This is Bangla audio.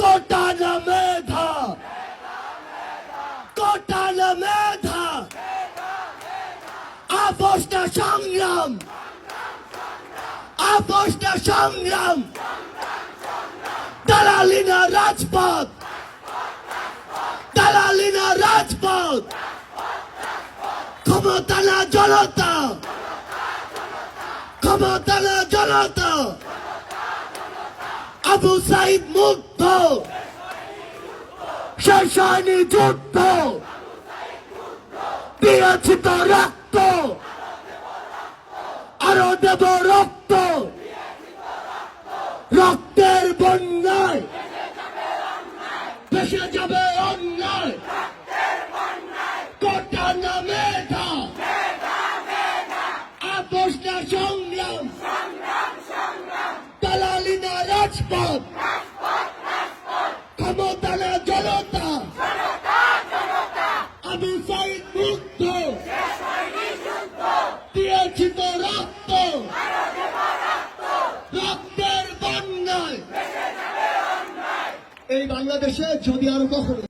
কোটা না মেধা। কোটা না সংগ্রাম। সংগ্রাম। দালালিনা রাজপথ। দালালিনা রাজপথ। ক্ষমতা না জনতা। ক্ষমতা না জনতা। আবু সাইদ মুক্ত শেষানি যুদ্ধ। দিয়েছি তো রক্ত। আরও দেব রক্ত। রক্তের বন্যায়। ভেসে যাবে অন্যায়। কোটা না মেধা। আপোষ না সংগ্রাম দালালি না রাজপথ। ক্ষমতা না জনতা। আমি মুক্ত দিয়েছি তো রক্ত। রক্তের বন্যায়। এই বাংলাদেশে যদি আরও কখনো